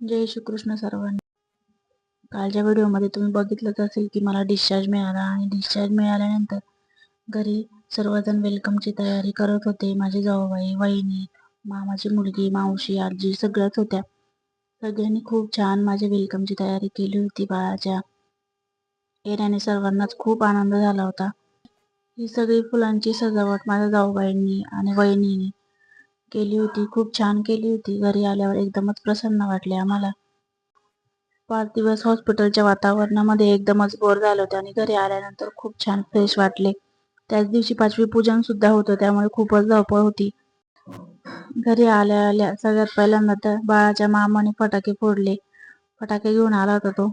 जय श्रीकृष्ण सर्वांना. कालच्या व्हिडिओमध्ये तुम्ही बघितलंच असेल की मला डिस्चार्ज मिळाला आणि डिस्चार्ज मिळाल्यानंतर घरी सर्वजण वेलकमची तयारी करत होते. माझे जाऊबाई वहिनी मामाची मुलगी मावशी आजी सगळ्याच होत्या. सगळ्यांनी खूप छान माझ्या वेलकमची तयारी केली होती. बाळाच्या येण्याने सर्वांनाच खूप आनंद झाला होता. ही सगळी फुलांची सजावट माझ्या जाऊबाईंनी आणि वहिनीने केली होती खूप छान केली होती. घरी आल्यावर एकदमच प्रसन्न वाटले आम्हाला. पाच दिवस हॉस्पिटलच्या वातावरणामध्ये एकदमच बोर झालं होतं आणि घरी आल्यानंतर खूप छान फ्रेश वाटले. त्याच दिवशी पाचवी पूजन सुद्धा होतं त्यामुळे खूपच धावपळ होती. घरी आल्या आल्या सगळ्यात पहिल्यांदा तर बाळाच्या मामाने फटाके फोडले. फटाके घेऊन आला होता तो.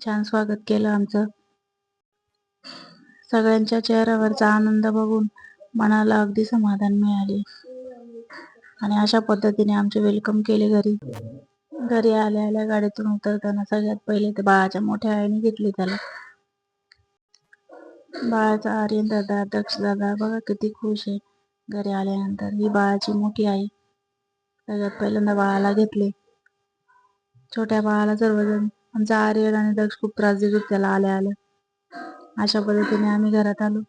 छान स्वागत केलं आमचं. सगळ्यांच्या चेहऱ्यावरचा आनंद बघून मनाला अगदी समाधान मिळाले. आणि अशा पद्धतीने आमचे वेलकम केले घरी. घरी आल्या आल्या गाडीतून उतरताना सगळ्यात पहिले ते बाळाच्या मोठ्या आईने घेतली त्याला. बाळाचा आर्यन दादा दक्ष दादा बघा किती खुश आहे. घरी आल्यानंतर ही बाळाची मोठी आई सगळ्यात पहिल्यांदा बाळाला घेतले. छोट्या बाळाला सर्वजण आमचा आर्यन आणि दक्ष खूप त्रास देत होते त्याला आल्या आल्या अशा पद्धतीने आम्ही घरात आलो.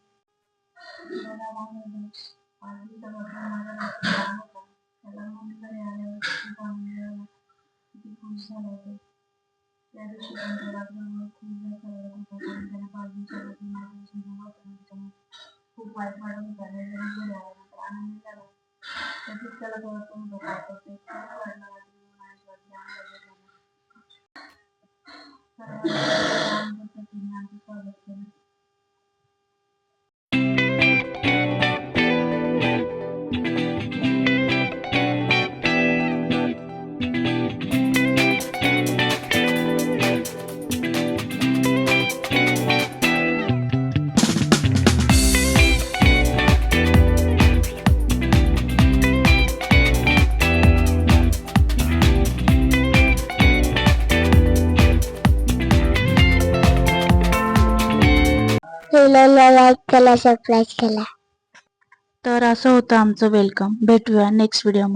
त्या दिवशी त्यांच्या रात्रभर खूप जास्त रडत होता त्याला पाच दिवसापासून माझ्यापासून दूर होता आणि त्याच्यामुळे खूप वाईट वाटत होता घरी आल्यानंतर आनंद झाला त्यातच त्याला कळत पण होतं काय चॅनलला लाईक केला सबस्क्राईब केला. तर असं होतं आमचं वेलकम भेटूया नेक्स्ट व्हिडिओमध्ये